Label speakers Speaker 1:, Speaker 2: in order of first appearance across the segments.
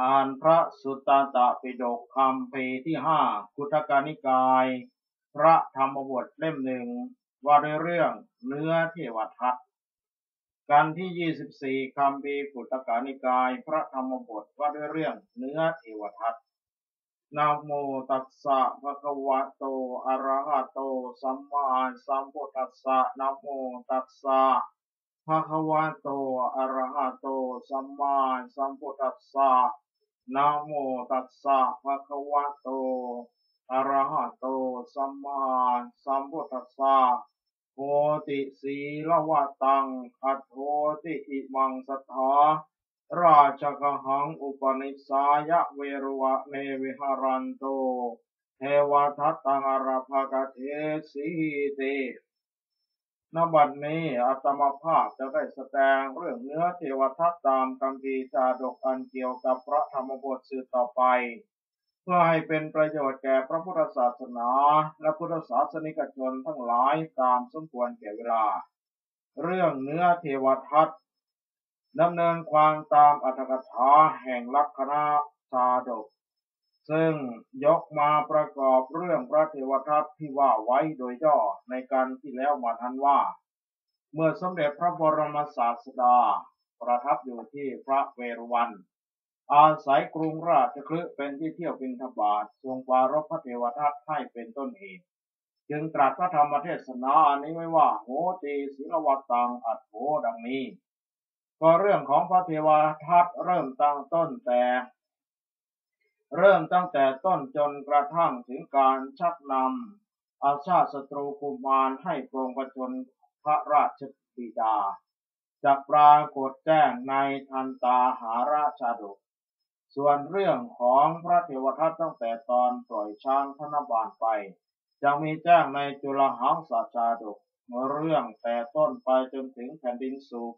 Speaker 1: อ่านพระสุตตะตปิฎกคำปีที่ห้าคุตกานิกาย พระธรรมบทเล่มหนึ่งว่าด้วยเรื่องเนื้อเทวทัตกันที่ 24คำปีคุตกานิกาย พระธรรมบทว่าด้วยเรื่องเนื้อเทวทัตนะโมตัสสะภะคะวะโตอะระหะโต สัมมาสัมพุทธัสสะนะโมตัสสะภะคะวะโตอะระหะโต สัมมาสัมพุทธัสสะ นะโมตัสสะภะคะวะโต อะระหะโต สัมมาสัมพุทธัสสะโหติสีลวะตังอัตโหติอิมังสัทธาราชกหังอุปนิสายะเวรวะเนวิหารันโตเทวทัตตังอรภกเทสีติ นบัดนี้อาตมาภาพจะได้แสดงเรื่องเนื้อเทวทัตตามคำพีจาดกอันเกี่ยวกับพระธรรมบทสืบต่อไป เพื่อให้เป็นประโยชน์แก่พระพุทธศาสนา และพุทธศาสนิกชนทั้งหลายตามสมควรแก่เวลา เรื่องเนื้อเทวทัตดำเนินความตามอัตถกถาแห่งลักษณะชาดก ซึ่งยกมาประกอบเรื่องพระเทวทัตที่ว่าไว้โดยย่อในการที่แล้วมาทันว่า เมื่อสมเด็จพระบรมศาสดา ประทับอยู่ที่พระเวรวัน อาศัยกรุงราชคลึเป็นที่เที่ยวบินทบาททรงปารบพระเทวทัตให้เป็นต้นเหตุจึงตรัสพระธรรมเทศนาอันนี้ไว้ว่าโหตีศิลวัตังอัดโหดังนี้ ก็เรื่องของพระเทวทัตเริ่มตั้งต้นแต่ เริ่มตั้งแต่ต้นจนกระทั่งถึงการชักนำอาชาติศัตรูกุมารให้ปรงประชนพระราชบิดาจะปรากฏแจ้งในทันตาหาราชาดก ส่วนเรื่องของพระเทวทัตตั้งแต่ตอนปล่อยช้างธนบาลไปจะมีแจ้งในจุลหังสาชาดกเรื่องแต่ต้นไปจนถึงแผ่นดินสุข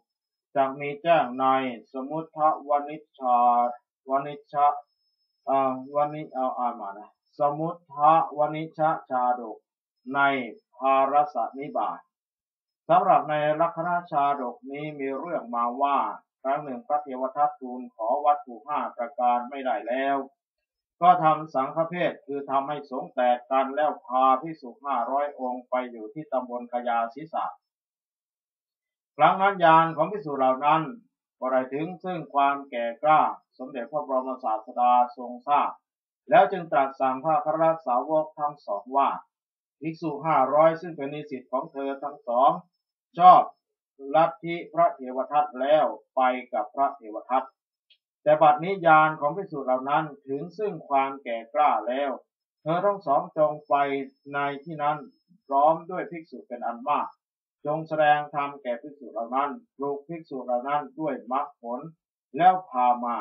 Speaker 1: จะมีแจ้งในสมุทวนิชาวนิชา วันิเอาอ่านมานะ สมุทธวนิชาชาดก ในภารสนิบาตสำหรับในลักษณะชาดกนี้มีเรื่องมาว่า ครั้งหนึ่งพระเทวทัตทูลขอวัตถุห้าประการไม่ได้แล้ว ก็ทำสังฆเพศคือทำให้สงแตกกันแล้วพาพิสุห้าร้อยองค์ไปอยู่ที่ตำบลกยาศิสะครั้งนั้นยานของพิสูจน์เหล่านั้นก็ได้ถึงซึ่งความแก่กล้า สมเด็จพระบรมศาสดาทรงทราบ แล้วจึงตรัสสั่งพระคราสาวกทั้งสองว่าภิกษุห้าร้อยซึ่งเป็นนิสิตของเธอทั้งสอง ชอบลัทธิพระเทวทัตแล้วไปกับพระเทวทัตแต่บัดนี้ยานของภิกษุเหล่านั้นถึงซึ่งความแก่กล้าแล้ว เธอทั้งสองจงไปในที่นั้นพร้อมด้วยภิกษุเป็นอันมาก จงแสดงธรรมแก่ภิกษุเหล่านั้นปลูกภิกษุเหล่านั้นด้วยมรรคผลแล้วพามา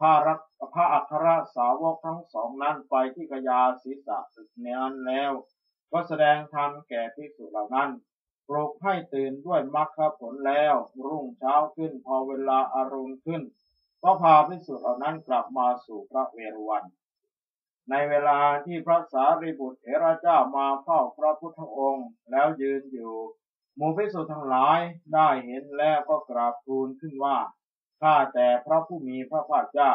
Speaker 1: พระรักพระอัครสาวกทั้งสองนั้นไปที่กยาศีสะเนั้นแล้ว ก็แสดงธรรมแก่ภิกษุเหล่านั้นปลุกให้ตื่นด้วยมรรคผลแล้ว รุ่งเช้าขึ้นพอเวลาอารุณขึ้น ก็พาภิกษุเหล่านั้นกลับมาสู่พระเวรวัน ในเวลาที่พระสารีบุตรเถระเจ้ามาเฝ้าพระพุทธองค์ แล้วยืนอยู่หมู่ภิกษุทั้งหลายได้เห็นแล้วก็กราบทูลขึ้นว่า ข้าแต่พระผู้มีพระภาคเจ้า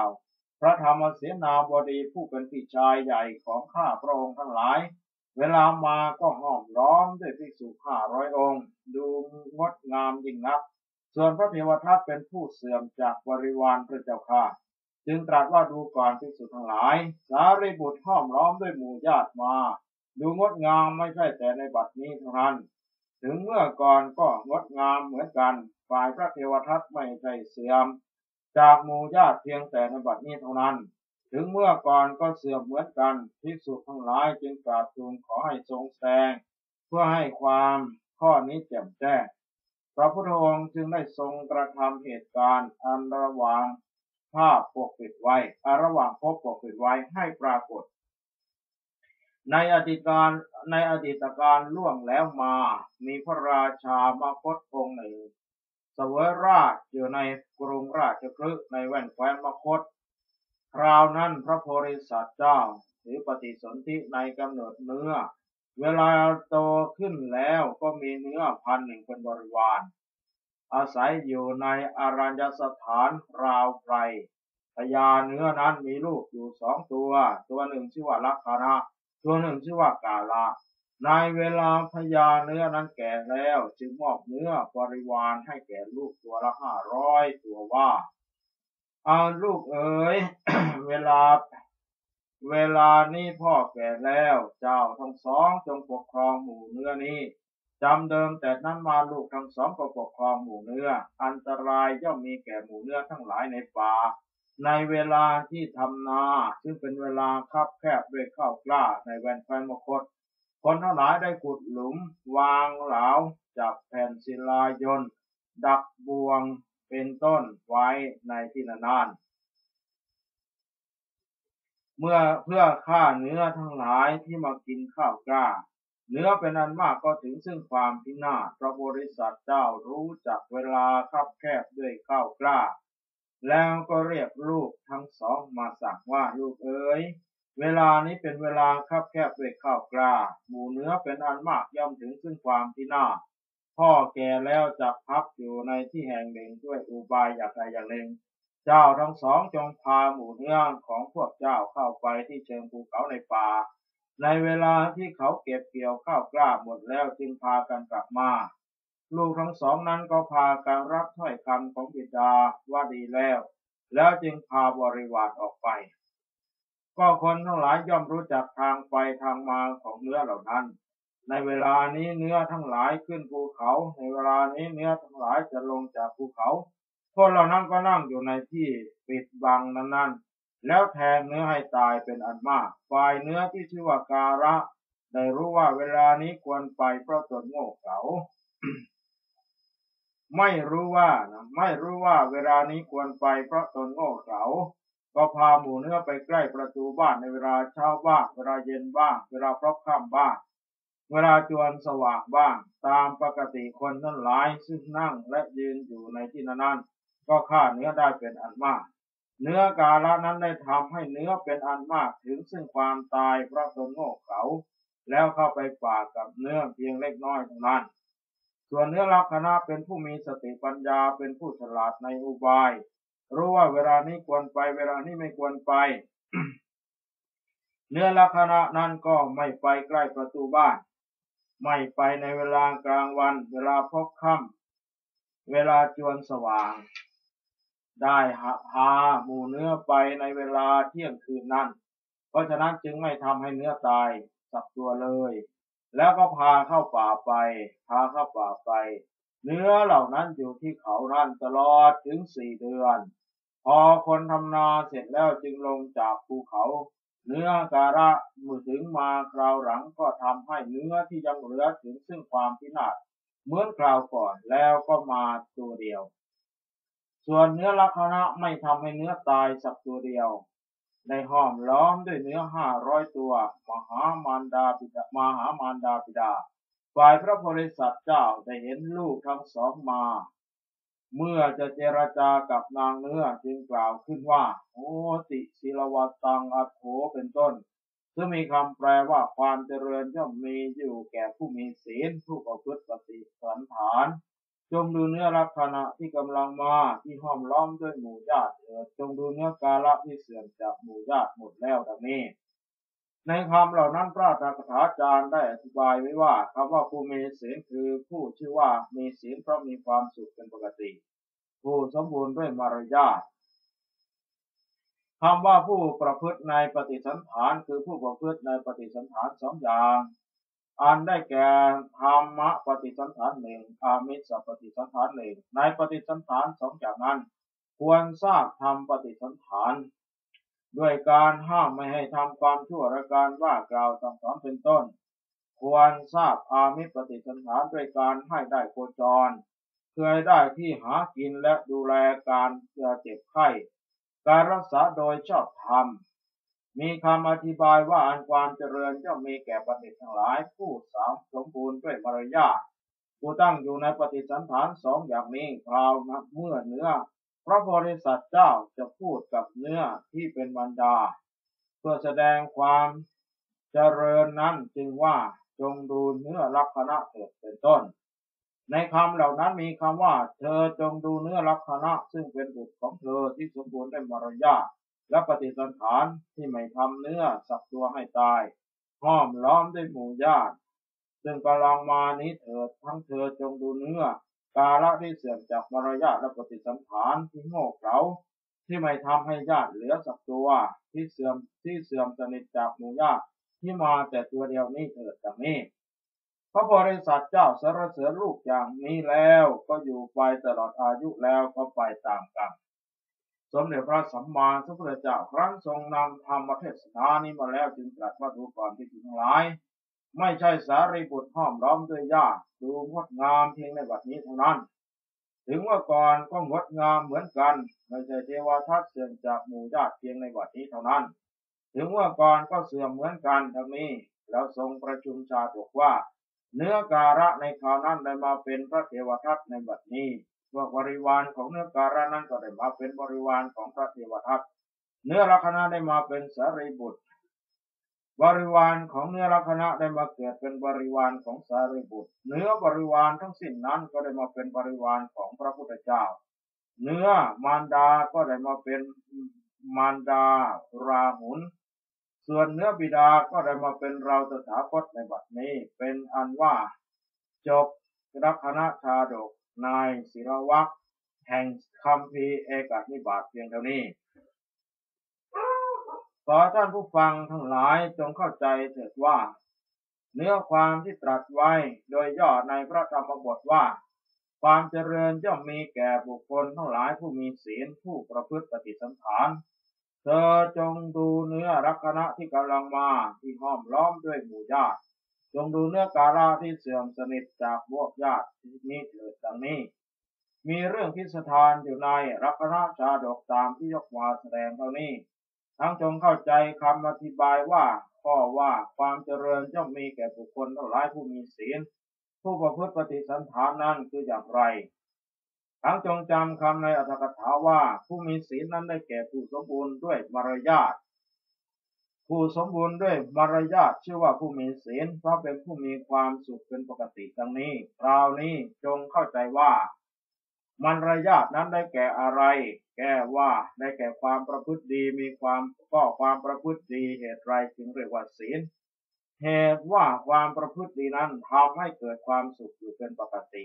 Speaker 1: พระธรรมเสนาบดีผู้เป็นพี่ชายใหญ่ของข้าพระองค์ทั้งหลาย เวลามาก็ห้อมล้อมด้วยภิกษุห้าร้อยองค์ ดูงดงามยิ่งนัก ส่วนพระเทวทัตเป็นผู้เสื่อมจากบริวารพระเจ้าค่ะ จึงตรัสว่าดูก่อนภิกษุทั้งหลาย สารีบุตรห้อมล้อมด้วยหมู่ญาติมา ดูงดงามไม่ใช่แต่ในบัดนี้เท่านั้น ถึงเมื่อก่อนก็งดงามเหมือนกัน ฝ่ายพระเทวทัตไม่ใช่เสื่อม จากหมู่ญาติเพียงแต่ในบัดนี้เท่านั้น ถึงเมื่อก่อนก็เสื่อมเหมือนกันภิกษุทั้งหลายจึงกราบทูลขอให้ทรงแสดง เพื่อให้ความข้อนี้แจ่มแจ้งพระพุทธองค์จึงได้ทรงกระทำเหตุการณ์อันระหว่างภาพปกปิดไว้ระหว่างพบปกปิดไว้ให้ปรากฏ ในอดีตการในอดีตการล่วงแล้วมา มีพระราชามาคตองค์หนึ่งเสวยราชอยู่ในกรุงราชคลึในแว่นแคว้นมคต คราวนั้นพระโพธิสัตว์เจ้าถือปฏิสนธิในกำเนิดเนื้อ เวลาโตขึ้นแล้วก็มีเนื้อพันหนึ่งเป็นบริวาร อาศัยอยู่ในอารัญญสถานราวไกรพญาเนื้อนั้นมีลูกอยู่สองตัว ตัวหนึ่งชื่อว่าลักษณะ ตัวนหนึ่งชื่อว่ากาละในเวลาพญาเนื้อนั้นแก่แล้ว จึงมอบเนื้อบริวารให้แก่ลูกตัวละห้าร้อยตัวว่าเอาลูกเอ๋ยเวลา เวลานี้พ่อแก่แล้ว เจ้าทั้งสองจงปกครองหมู่เนื้อนี้จำเดิมแต่นั้นมาลูกทั้งสองก็ปกครองหมู่เนื้อ อันตรายย่อมมีแก่หมู่เนื้อทั้งหลายในป่า ในเวลาที่ทำนา ซึ่งเป็นเวลาคับแคบด้วยข้าวกล้าในแวนไฟมคต คนทั้งหลายได้ขุดหลุม วางเหลาจับแผ่นศิลายนดักบวงเป็นต้นไว้ในที่นานเมื่อเพื่อฆ่าเนื้อทั้งหลายที่มากินข้าวกล้า เนื้อเป็นอันมากก็ถึงซึ่งความพินาศพระบริษัทเจ้ารู้จักเวลาคับแคบด้วยข้าวกล้า แล้วก็เรียกลูกทั้งสองมาสั่งว่าลูกเอ๋ยเวลานี้เป็นเวลาคับแคบด้วยข้าวกล้าหมูเนื้อเป็นอันมากย่อมถึงซึ่งความพินาศพ่อแก่แล้วจะพักอยู่ในที่แห่งหนึ่งด้วยอุบายอย่างใดอย่างหนึ่ง เจ้าทั้งสองจงพาหมูเนื้อของพวกเจ้าเข้าไปที่เชิงภูเขาในป่า ในเวลาที่เขาเก็บเกี่ยวข้าวกล้าหมดแล้วจึงพากันกลับมา ลูกทั้งสองนั้นก็พากันรับถ้อยคำของบิดาว่าดีแล้ว แล้วจึงพาบริวารออกไป ก็คนทั้งหลายย่อมรู้จักทางไปทางมาของเนื้อเหล่านั้น ในเวลานี้เนื้อทั้งหลายขึ้นภูเขา ในเวลานี้เนื้อทั้งหลายจะลงจากภูเขาคนเหล่านั้นก็นั่งอยู่ในที่ปิดบังนั้นแล้วแทงเนื้อให้ตายเป็นอันมากฝ่ายเนื้อที่ชื่อว่าการะ ได้รู้ว่าเวลานี้ควรไปเพราะตนโง่เขลา ไม่รู้ว่านะไม่รู้ว่าเวลานี้ควรไปเพราะตนโง่เขลาก็พาหมูเนื้อไปใกล้ประตูบ้านในเวลาเช้าบ้างเวลาเย็นบ้างเวลาพรบค่ำบ้างเวลาจวนสว่างบ้าง ตามปกติคนนั่นหลายซึ่งนั่งและยืนอยู่ในที่นั้นก็ฆ่าเนื้อได้เป็นอันมาก เนื้อกาละนั้นได้ทำให้เนื้อเป็นอันมากถึงซึ่งความตายเพราะตนโง่เขาแล้วเข้าไปปากกับเนื้อเพียงเล็กน้อยเท่านั้น ส่วนเนื้อลักษณะเป็นผู้มีสติปัญญาเป็นผู้ฉลาดในอุบาย รู้ว่าเวลานี้ควรไปเวลานี้ไม่ควรไป เนื้อลักษณะนั้นก็ไม่ไปใกล้ประตูบ้าน ไม่ไปในเวลากลางวัน เวลาพกค่ำเวลาจวนสว่าง ได้พาหมูเนื้อไปในเวลาเที่ยงคืนนั้น เพราะฉะนั้นจึงไม่ทำให้เนื้อตายสักตัวเลย แล้วก็พาเข้าป่าไป พาเข้าป่าไป เนื้อเหล่านั้นอยู่ที่เขานั่นตลอดถึงสี่เดือน พอคนทำนาเสร็จแล้วจึงลงจากภูเขา เนื้อการะมือถึงมาคราวหลังก็ทำให้เนื้อที่ยังเหลือถึงซึ่งความพินาศเหมือนคราวก่อนแล้วก็มาตัวเดียว ส่วนเนื้อลักษณะไม่ทำให้เนื้อตายสักตัวเดียว ในห้อมล้อมด้วยเนื้อห้าร้อยตัว มหามารดาบิดามหามารดาบิดา ฝ่ายพระโพธิสัตว์เจ้าได้เห็นลูกทั้งสองมา เมื่อจะเจรจากับนางเนื้อจึงกล่าวขึ้นว่า โอติศิลวัตังอัโถเป็นต้น ซึ่งมีคำแปลว่าความเจริญย่อมมีอยู่แก่ผู้มีศีลผู้ประพฤติปฏิสันฐาน จงดูเนื้อลักษณะที่กำลังมาที่ห้อมล้อมด้วยหมู่ญาติเถิดจงดูเนื้อกาละที่เสื่อมจากหมู่ญาติหมดแล้วดังนี้ ในคำเหล่านั้นพระตถาจารย์ได้อธิบายไว้ว่าคำว่าผู้มีศีลคือผู้ชื่อว่ามีศีลเพราะมีความสุขเป็นปกติ ผู้สมบูรณ์ด้วยมารยาทคำว่าผู้ประพฤติในปฏิสันฐานคือผู้ประพฤติในปฏิสันฐานสองอย่าง อันได้แก่ธรรมะปฏิสันฐานหนึ่งอามิสปฏิสันฐานหนึ่งในปฏิสันฐานสองอย่างนั้น ควรทราบธรรมปฏิสันฐาน ด้วยการห้ามไม่ให้ทำความชั่วและการว่ากล่าวสั่งสอนเป็นต้น ควรทราบอามิปฏิสันฐานด้วยการให้ได้โคจรเคยได้ที่หากินและดูแลการเจ็บไข้ การรักษาโดยชอบธรรม มีคำอธิบายว่าอันความเจริญจะมีแก่ปฏิทั้งหลาย ผู้สามสมบูรณ์ด้วยมารยาทผู้ตั้งอยู่ในปฏิสันฐานสองอย่างนี้คราวเมื่อเนื้อพระโพธิสัตว์เจ้าจะพูดกับเนื้อที่เป็นบรรดา เพื่อแสดงความเจริญนั้นจึงว่าจงดูเนื้อลักษณะเกิดเป็นต้น ในคำเหล่านั้นมีคำว่า เธอจงดูเนื้อลักษณะซึ่งเป็นบุตรของเธอที่สมบูรณ์ด้วยมารยาท และปฏิสันฐานที่ไม่ทำเนื้อสับตัวให้ตาย ห้อมล้อมด้วยหมู่ญาติ ซึ่งกำลังมานี้เถิดทั้งเธอจงดูเนื้อ กาละที่เสื่อมจากมารยาทและปฏิสันฐานที่โง่เขลาที่ไม่ทำให้ญาติเหลือสักตัวที่เสื่อมที่เสื่อมสนิทจากหมู่ญาติที่มาแต่ตัวเดียวนี้เถิดดังนี้พระบริษัทเจ้าสรเสริญลูกอย่างนี้แล้วก็อยู่ไปตลอดอายุแล้วก็ไปตามกัน สมเด็จพระสัมมาสัมพุทธเจ้าครั้งทรงนำธรรมเทศนานี้มาแล้วจึงตรัสว่าดูก่อนที่ทั้งหลาย ไม่ใช่สารีบุตรห้อมล้อมด้วยญาติดูงดงามเพียงในบัดนี้เท่านั้น ถึงว่าก่อนก็งดงามเหมือนกัน ไม่ใช่เทวทัตเสื่อมจากหมู่ญาติเพียงในบัดนี้เท่านั้น ถึงว่าก่อนก็เสื่อมเหมือนกันทั้งนี้ แล้วทรงประชุมชาติบอกว่า เนื้อการะในคราวนั้นได้มาเป็นพระเทวทัตในบัดนี้ พวกบริวารของเนื้อการะนั้นก็ได้มาเป็นบริวารของพระเทวทัตเนื้อลักษณะได้มาเป็นสารีบุตร บริวารของเนื้อลักษณะได้มาเกิดเป็นบริวารของสารีบุตร เนื้อบริวารทั้งสิ้นนั้นก็ได้มาเป็นบริวารของพระพุทธเจ้า เนื้อมารดาก็ได้มาเป็นมารดาราหุลส่วนเนื้อบิดาก็ได้มาเป็นเราตถาคตในบัดนี้ เป็นอันว่า จบรักณะชาดก นายศิรวักแห่งคำพีเอกนิบาตเพียงเท่านี้ ขอท่านผู้ฟังทั้งหลายจงเข้าใจเถิดว่า เนื้อความที่ตรัสไว้โดยย่อในพระธรรมบทว่า ความเจริญย่อมมีแก่บุคคลทั้งหลายผู้มีศีลผู้ประพฤติปฏิสัมพันธ์เธอจงดูเนื้อรักณะที่กำลังมาที่ห้อมล้อมด้วยหมู่ญาติ จงดูเนื้อกาลาที่เสื่อมสนิทจากพวกญาตินี้เถิดดังนี้ มีเรื่องพิสถานอยู่ในรักณะชาดกตามที่ยกมาแสดงเท่านี้ ทั้งจงเข้าใจคำอธิบายว่าข้อว่าความเจริญย่อมมีแก่บุคคลเทั้งหลายผู้มีศีล ผู้ประพฤติปฏิสันฐานนั้นคืออย่างไร ทั้งจงจำคำในอัตถกถาว่าผู้มีศีลนั้นได้แก่ผู้สมบูรณ์ด้วยมารยาท ผู้สมบูรณ์ด้วยมารยาทชื่อว่าผู้มีศีลเพราะเป็นผู้มีความสุขเป็นปกติดังนี้คราวนี้จงเข้าใจว่ามารยาทนั้นได้แก่อะไร แก้ว่าได้แก่ความประพฤติดีมีความก็ความประพฤติดีเหตุไรจึงเรียกว่าศีลเหตุว่าความประพฤติดีนั้นทำให้เกิดความสุขอยู่เป็นปกติ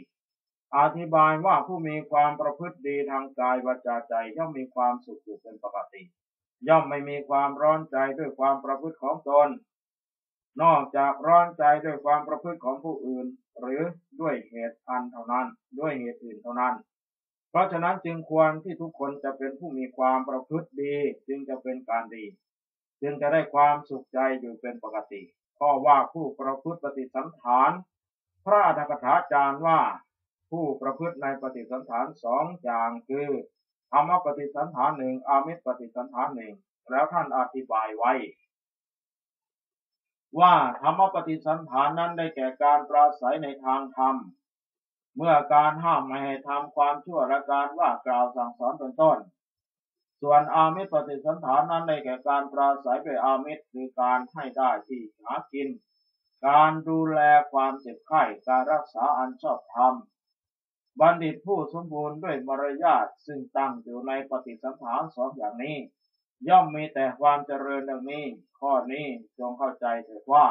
Speaker 1: อธิบายว่าผู้มีความประพฤติดีทางกายวาจาใจย่อมมีความสุขอยู่เป็นปกติ ย่อมไม่มีความร้อนใจด้วยความประพฤติของตน นอกจากร้อนใจด้วยความประพฤติของผู้อื่น หรือด้วยเหตุอันเท่านั้น ด้วยเหตุอื่นเท่านั้น เพราะฉะนั้นจึงควรที่ทุกคนจะเป็นผู้มีความประพฤติดี จึงจะเป็นการดี จึงจะได้ความสุขใจอยู่เป็นปกติข้อว่าผู้ประพฤติปฏิสัมฐาน พระอัฏฐกถาจารย์ว่าผู้ประพฤติในปฏิสันฐานสองอย่างคือ ธรรมปฏิสันฐานหนึ่งอามิตรปฏิสันฐานหนึ่งแล้วท่านอธิบายไว้ ว่าธรรมปฏิสันฐานนั้นได้แก่การปราศัยในทางธรรม เมื่อการห้ามไม่ให้ทำความชั่วและการว่ากล่าวสั่งสอนเป็นต้น ส่วนอามิตรปฏิสันฐานนั้นได้แก่การปราศัยด้วยอามิตรคือการให้ได้ที่หากิน การดูแลความเจ็บไข้การรักษาอันชอบธรรม บัณฑิตผู้สมบูรณ์ด้วยมารยาทซึ่งตั้งอยู่ในปฏิสัมพันธ์สองอย่างนี้ ย่อมมีแต่ความเจริญดังนี้ ข้อนี้จงเข้าใจเถิดว่า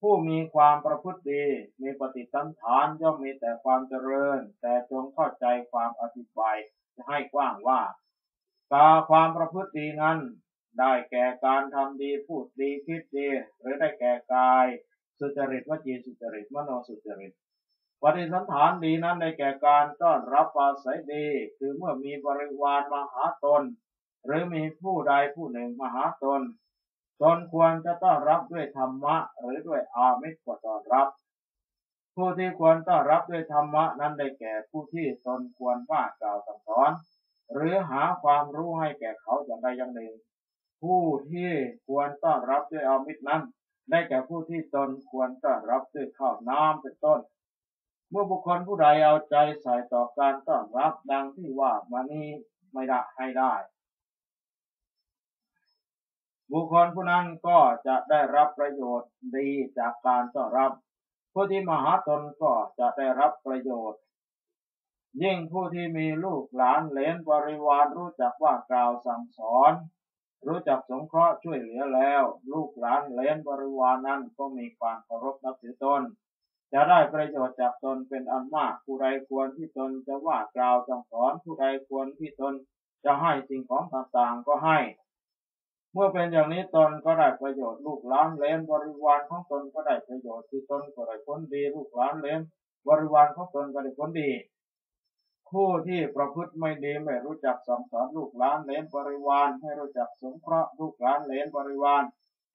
Speaker 1: ผู้มีความประพฤติดีมีปฏิสัมพันย่อมมีแต่ความเจริญ แต่จงเข้าใจความอธิบายจะให้กว้างว่ากาความประพฤติดีนั้น ได้แก่การทำดีพูดดีคิดดีหรือได้แก่กาย สุจริตวจีสุจริตมโนสุจริต ปฏิสันฐานดีนั้นในแก่การต้อนรับปาศัยดี คือเมื่อมีบริวารมาหาตน หรือมีผู้ใดผู้หนึ่งมาหาตน ตนควรจะต้อนรับด้วยธรรมะ หรือด้วยอามิตรก็ต้อนรับ ผู้ที่ควรต้อนรับด้วยธรรมะนั้นได้แก่ผู้ที่ตนควรว่ากล่าวสั่งสอน หรือหาความรู้ให้แก่เขาอย่างใดอย่างหนึ่ง ผู้ที่ควรต้อนรับด้วยอามิตรนั้น ได้แก่ผู้ที่ตนควรต้อนรับด้วยข้าวน้ำเป็นต้น เมื่อบุคคลผู้ใดเอาใจใส่ต่อการต้อนรับดังที่ว่ามานี้ไม่ได้ให้ได้ บุคคลผู้นั้นก็จะได้รับประโยชน์ดีจากการต้อนรับผู้ที่มหาตนก็จะได้รับประโยชน์ ยิ่งผู้ที่มีลูกหลานเลนบริวารรู้จักว่ากล่าวสั่งสอน รู้จักสงเคราะห์ช่วยเหลือแล้ว ลูกหลานเลนบริวารนั้นก็มีความเคารพนับถือตน จะได้ประโยชน์จากตนเป็นอันมาก ผู้ใดควรที่ตนจะว่ากล่าวสั่งสอน ผู้ใดควรที่ตนจะให้สิ่งของต่างๆก็ให้ เมื่อเป็นอย่างนี้ตนก็ได้ประโยชน์ลูกหลานเลนบริวารของตนก็ได้ประโยชน์คือตนก็ได้ผลดี ลูกหลานเลนบริวารของตนก็ได้ผลดี ผู้ที่ประพฤติไม่ดีไม่รู้จักสั่งสอนลูกหลานเลนบริวารให้รู้จักสงเคราะห์ลูกหลานเลนบริวาร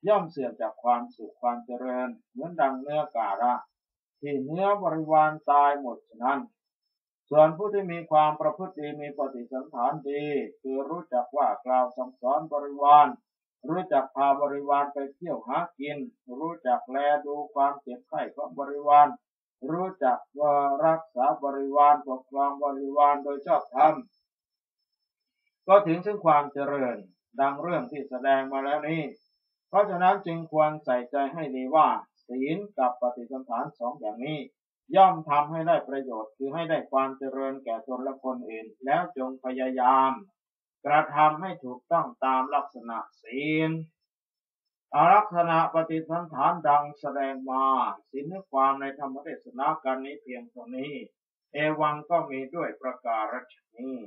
Speaker 1: ย่อมเสื่อมจากความสุขความเจริญเหมือนดังเนื้อกาละ ที่เนื้อบริวารตายหมดฉะนั้น ส่วนผู้ที่มีความประพฤติดีมีปฏิสันฐานดี คือรู้จักว่ากล่าวสั่งสอนบริวาร รู้จักพาบริวารไปเที่ยวหากิน รู้จักแลดูความเจ็บไข้ของบริวาร รู้จักว่ารักษาบริวารปกครองบริวารโดยชอบธรรมก็ถึงซึ่งความเจริญดังเรื่องที่แสดงมาแล้วนี้ เพราะฉะนั้นจึงควรใส่ใจให้ดีว่า ศีลกับปฏิสัมพันธ์สองอย่างนี้ ย่อมทำให้ได้ประโยชน์คือให้ได้ความเจริญแก่ตนและคนอื่น แล้วจงพยายาม กระทำให้ถูกต้องตามลักษณะศีลลักษณะปฏิสัมพันธ์ดังแสดงมาศีลความในธรรมเทศนาการนี้เพียงเท่านี้ เอวังก็มีด้วยประการฉนี้